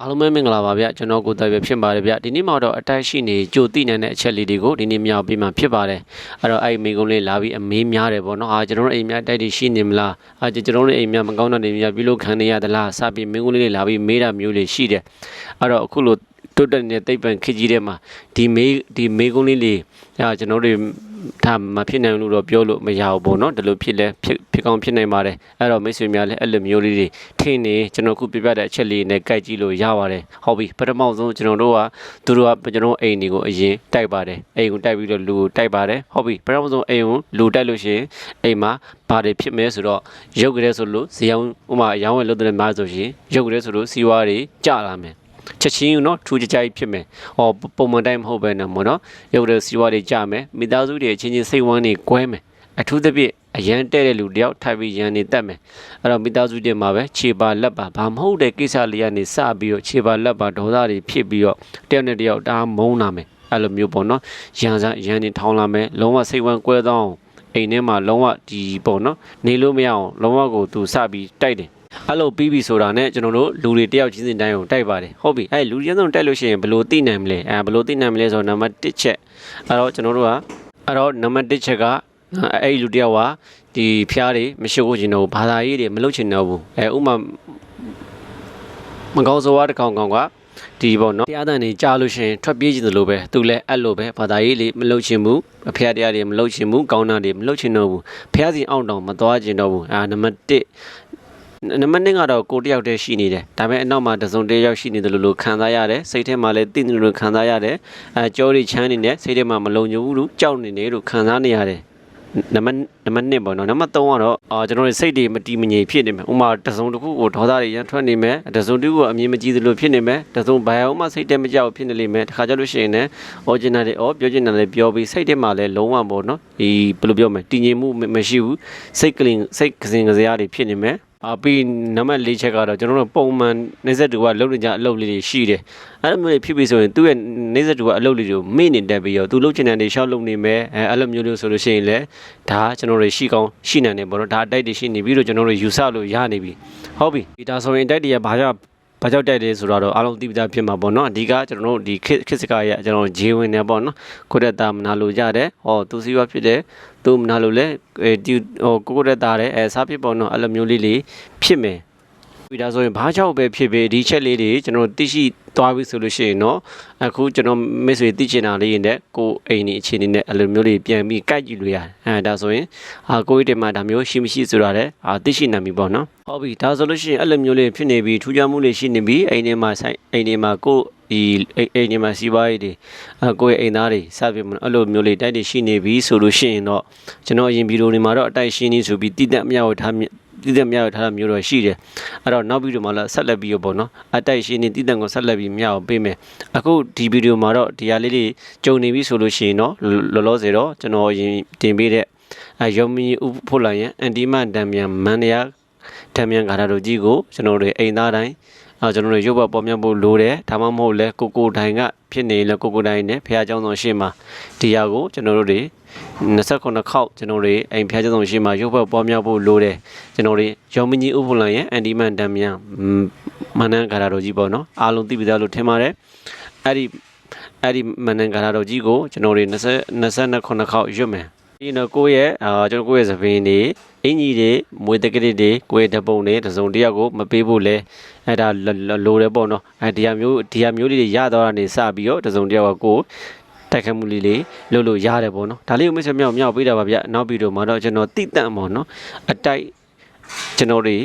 အားလုံးပဲမင်္ဂလာပါဗျကျွန်တော်ကိုယ်တိုင်ပဲဖြစ်ပါတယ်ဗျဒီနေ့မှတော့အတိုက်ရှိနေကြိုတိနိုင်တဲ့အချက်လေးတွေကိုဒီနေ့မြောက်ပြီးမှဖြစ်ပါတယ်အဲ့တော့အဲ့ဒီမိကုံးလေးလာပြီးအမေးများတယ်ပေါ့နော်အာကျွန်တော်တို့အိမ်များတိုက်တွေရှိနေမလားအာကျွန်တော်တို့အိမ်များမကောင်းတဲ့နေများပြုလုပ်ခံနေရသလားစပြီးမိကုံးလေးလာပြီးမေးတာမျိုးလေးရှိတယ်အဲ့တော့အခုလို တွတ်တက်နေတဲ့တိတ်ပံခစ်ကြီးထဲမှာဒီမေးဒီမေကုံးလေးလေးအာကျွန်တော်တို့ဒါမဖြစ်နိုင်လို့တော့ပြောလို့မရဘူးပေါ့နော်ဒီလိုဖြစ်လဲဖြစ်ဖြစ်ကောင်းဖြစ်နိုင်ပါတယ်အဲ့တော့မိတ်ဆွေများလည်းအဲ့လိုမျိုးလေးတွေထင်းနေကျွန်တော်ခုပြပြတဲ့အချက်လေးနဲ့ကြိုက်ကြည့်လို့ရပါတယ်ဟုတ်ပြီပထမဆုံးကျွန်တော်တို့ကသူတို့ကကျွန်တော်အိမ်တွေကိုအရင်တိုက်ပါတယ်အိမ်ကိုတိုက်ပြီးတော့လူကိုတိုက်ပါတယ်ဟုတ်ပြီပထမဆုံးအိမ်ကိုလူတိုက်လို့ရှိရင်အိမ်မှာဘာတွေဖြစ်မဲဆိုတော့ရုပ်ကြဲဆိုလို့ဇေယောင်းဥမာရောင်းဝယ်လုပ်တဲ့များဆိုရှင်ရုပ်ကြဲဆိုလို့စီဝါတွေကျလာမယ် ချက်ချင်းယူနော်ထူးကြကြဖြစ်မယ်။ဟောပုံမှန်တိုင်းမဟုတ်ပဲနော်မနော်။ရုပ်တဲ့စီဝါတွေကြမယ်။မိသားစုတွေအချင်းချင်းစိတ်ဝမ်းတွေကွဲမယ်။အထူးသဖြင့်အရန်တဲ့တဲ့လူတယောက်ထိုက်ပြီးရန်နေတတ်မယ်။အဲ့တော့မိသားစုတွေမှာပဲခြေပါလက်ပါဘာမဟုတ်တဲ့ကိစ္စလေးကနေစပြီးတော့ခြေပါလက်ပါဒေါသတွေဖြစ်ပြီးတော့တယောက်နဲ့တယောက်ဒါမုန်းလာမယ်။အဲ့လိုမျိုးပေါ့နော်။ရန်စားရန်နေထောင်းလာမယ်။လုံးဝစိတ်ဝမ်းကွဲသောအောင်အိမ်ထဲမှာလုံးဝဒီပေါ့နော်။နေလို့မရအောင်လုံးဝကိုသူစပြီးတိုက်တယ်။ အဲ့လိုပြီးပြီဆိုတာနဲ့ကျွန်တော်တို့လူတွေတယောက်ချင်းစင်တိုင်းကိုတိုက်ပါတယ်ဟုတ်ပြီအဲ့လူချင်းစုံတိုက်လို့ရှိရင်ဘယ်လိုသိနိုင်မလဲအဲဘယ်လိုသိနိုင်မလဲဆိုတော့နံပါတ်1ချက်အဲ့တော့ကျွန်တော်တို့ကအဲ့တော့နံပါတ်1ချက်ကအဲ့ဒီလူတယောက်ကဒီဖျားတွေမရှိဘူးချင်တော့ဘူးဘာသာရေးတွေမလုပ်ချင်တော့ဘူးအဲဥမာမကောင်းဆိုးဝါးတစ်ကောင်ကောင်ကဒီပေါ့နော်တရားတန်တွေကြားလို့ရှိရင်ထွက်ပြေးကြည့်တယ်လို့ပဲသူလည်းအဲ့လိုပဲဘာသာရေးလေးမလုပ်ချင်ဘူးအဖျားတရားတွေမလုပ်ချင်ဘူးကောင်းတာတွေမလုပ်ချင်တော့ဘူးဖျားစီအောင်တောင်မသွားချင်တော့ဘူးအာနံပါတ်1 နံပါတ်2ကတော့ကိုတယောက်တည်းရှိနေတယ်ဒါပေမဲ့အနောက်မှာတစုံတယောက်ရှိနေတယ်လို့လို့ခံစားရတယ်စိတ်ထဲမှာလည်းတည်နေလို့ခံစားရတယ်အဲကြောတွေချမ်းနေတယ်စိတ်ထဲမှာမလုံခြုံဘူးလို့ကြောက်နေတယ်လို့ခံစားနေရတယ်နံပါတ်နံပါတ်1ပေါ့နော်နံပါတ်3ကတော့အာကျွန်တော်တို့စိတ်တွေမတည်မငြိမ်ဖြစ်နေမယ်ဥမာတစုံတစ်ခုကိုဒေါသတွေရန်ထွက်နေမယ်တစုံတစ်ခုကိုအမြင်မကြည့်သလိုဖြစ်နေမယ်တစုံဘာအောင်မှစိတ်ထဲမကြောက်ဖြစ်နေလိမ့်မယ်တခါကြလို့ရှိရင်လည်း original တွေဩပြောချင်တယ်လည်းပြောပြီးစိတ်ထဲမှာလည်းလုံးဝပေါ့နော်ဒီဘယ်လိုပြောမလဲတည်ငြိမ်မှုမရှိဘူးစိတ်ကလင်စိတ်ကစင်ကစားတွေဖြစ်နေမယ် အပြီးနံပါတ်၄ချက်ကတော့ကျွန်တော်တို့ပုံမှန်နေဆက်တူကလုပ်နေကြအလုပ်လေးတွေရှိတယ်အဲ့လိုမျိုးတွေဖြစ်ပြီးဆိုရင်သူ့ရဲ့နေဆက်တူကအလုပ်လေးတွေကိုမေ့နေတတ်ပြီးတော့သူလုပ်ချင်တဲ့နေရှောက်လုပ်နေမယ်အဲအဲ့လိုမျိုးလို့ဆိုလို့ရှိရင်လည်းဒါကျွန်တော်တို့ရှိကောင်းရှိနိုင်တယ်ပေါ့နော်ဒါအတိုက်တွေရှိနေပြီးတော့ကျွန်တော်တို့ယူဆလို့ရနေပြီဟုတ်ပြီဒါဆိုရင်အတိုက်တွေကဘာကြောင့် ဘာကြောင့်တိုက်တယ်ဆိုတော့အားလုံးသိပြီးသားဖြစ်မှာပေါ့နော်အဓိကကျွန်တော်တို့ဒီခစ်ခစ်စကားရဲ့ကျွန်တော်ဂျေဝင်နေပေါ့နော်ကိုရက်တာမနာလို့ရတယ်ဟောသူစီဝါဖြစ်တယ်သူမနာလို့လဲဒီဟိုကိုကိုရက်တာတဲ့အဲစားဖြစ်ပေါ့နော်အဲ့လိုမျိုးလေးလေးဖြစ်မယ်ပြီးဒါဆိုရင်ဘာကြောင့်ပဲဖြစ်ဖြစ်ဒီချက်လေးတွေကျွန်တော်သိရှိ သွားပြီဆိုလို့ရှိရင်တော့အခုကျွန်တော်မိတ်ဆွေသိချင်တာလေးနဲ့ကိုအိမ်နေအခြေအနေနဲ့အဲ့လိုမျိုးလေးပြန်ပြီးကြိုက်ကြည့်လို့ရတယ်အဲဒါဆိုရင်အာကိုကြီးတင်မှာဒါမျိုးရှိမရှိဆိုတာလည်းအာသိရှိနိုင်ပြီပေါ့နော်ဟုတ်ပြီဒါဆိုလို့ရှိရင်အဲ့လိုမျိုးလေးဖြစ်နေပြီထူးခြားမှုလေးရှိနေပြီအိမ်ထဲမှာဆိုင်အိမ်ထဲမှာကိုဒီအိမ်ထဲမှာစီးပွားရေးတွေအကိုရဲ့အိမ်သားတွေစပြီးအဲ့လိုမျိုးလေးတိုက်တွေရှိနေပြီဆိုလို့ရှိရင်တော့ကျွန်တော်အရင်ဗီဒီယိုတွေမှာတော့အတိုက်ရှင်းနေဆိုပြီးတည်တတ်အမြောက်ထား တည်တဲ့မြောက်ထားတာမျိုးတော့ရှိတယ်အဲ့တော့နောက်ဗီဒီယိုမှာလည်းဆက်လက်ပြီးတော့ပေါ့နော်အတိုက်ရှင်းနေတည်တဲ့ကိုဆက်လက်ပြီးမြောက်ပေးမယ်အခုဒီဗီဒီယိုမှာတော့ဒီဟာလေးတွေကြုံနေပြီဆိုလို့ရှိရင်တော့လောလောဆယ်တော့ကျွန်တော်ရင်တင်ပေးတဲ့အယောမီဥဖို့လာရင်အန်တီမန်တံမြန်မန်နယာတံမြန်ဂါထာတို့ကြီးကိုကျွန်တော်တို့အိမ်သားတိုင်းအဲ ကျွန်တော်တို့ရုပ်ဘပေါ်များဖို့လိုတယ်ဒါမှမဟုတ်လဲကိုကိုတိုင်ကဖြစ်နေလဲကိုကိုတိုင်နဲ့ဖះเจ้าဆောင်ရှေ့မှာဒီဟာကိုကျွန်တော်တို့တွေ29ခေါက်ကျွန်တော်တို့အိမ်ဖះเจ้าဆောင်ရှေ့မှာရုပ်ဘပေါ်များဖို့လိုတယ်ကျွန်တော်တို့ရောမင်းကြီးဥပလန်ရဲ့အန်ဒီမန်တံမြန်မနန်းဂါထာတို့ကြီးပေါ့နော်အားလုံးသိပြီသားလို့ထင်ပါတယ်အဲ့ဒီအဲ့ဒီမနန်းဂါထာတို့ကြီးကိုကျွန်တော်တို့20 29ခေါက်ရွတ်မယ် ဒီတော့ကိုယ့်ရဲ့အာကျွန်တော်ကိုယ့်ရဲ့သပင်းတွေအင်ကြီးတွေမွေတကရစ်တွေကိုယ့်ရဲ့ဓပုံတွေတစုံတယောက်ကိုမပေးဖို့လဲအဲ့ဒါလိုတယ်ပေါ့နော်အဲဒီဟာမျိုးဒီဟာမျိုးလေးတွေရတော့တာနေစပြီးတော့တစုံတယောက်ကကိုတိုက်ခတ်မှုလေးလေးလုပ်လို့ရတယ်ပေါ့နော်ဒါလေးကိုမိတ်ဆွေမြောက်မြောက်ပေးတာပါဗျနောက်ဗီဒီယိုမှာတော့ကျွန်တော်တိတန့်ပေါ့နော်အတိုက် ကျွန်တော်တွေ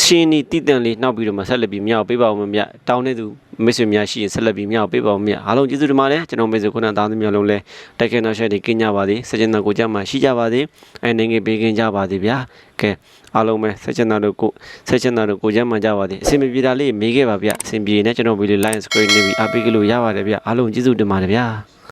ရှင်းနီတည်တံလေးနောက်ပြီးတော့မှဆက်လက်ပြီးမြောက်ပေးပါဦးမမြတောင်းနေသူမိတ်ဆွေများရှိရင်ဆက်လက်ပြီးမြောက်ပေးပါဦးမြအားလုံးကျေးဇူးတင်ပါတယ်ကျွန်တော်မိတ်ဆွေခုနသားသမီးများလုံးလဲတိုက်ခဲနောက်ရှက်တွေကင်းကြပါသည်စကြင်တော်ကိုကြမှာရှိကြပါသည်အဲနေငယ်ပေးကင်းကြပါသည်ဗျာကဲအားလုံးပဲဆက်ချင်တာတို့ကိုဆက်ချင်တာတို့ကိုကြမှာကြပါသည်အဆင်ပြေတာလေးမေးခဲ့ပါဗျအဆင်ပြေနေကျွန်တော်ဗီဒီယို line screen နေပြီးအားပေးကြလို့ရပါတယ်ဗျအားလုံးကျေးဇူးတင်ပါတယ်ဗျာ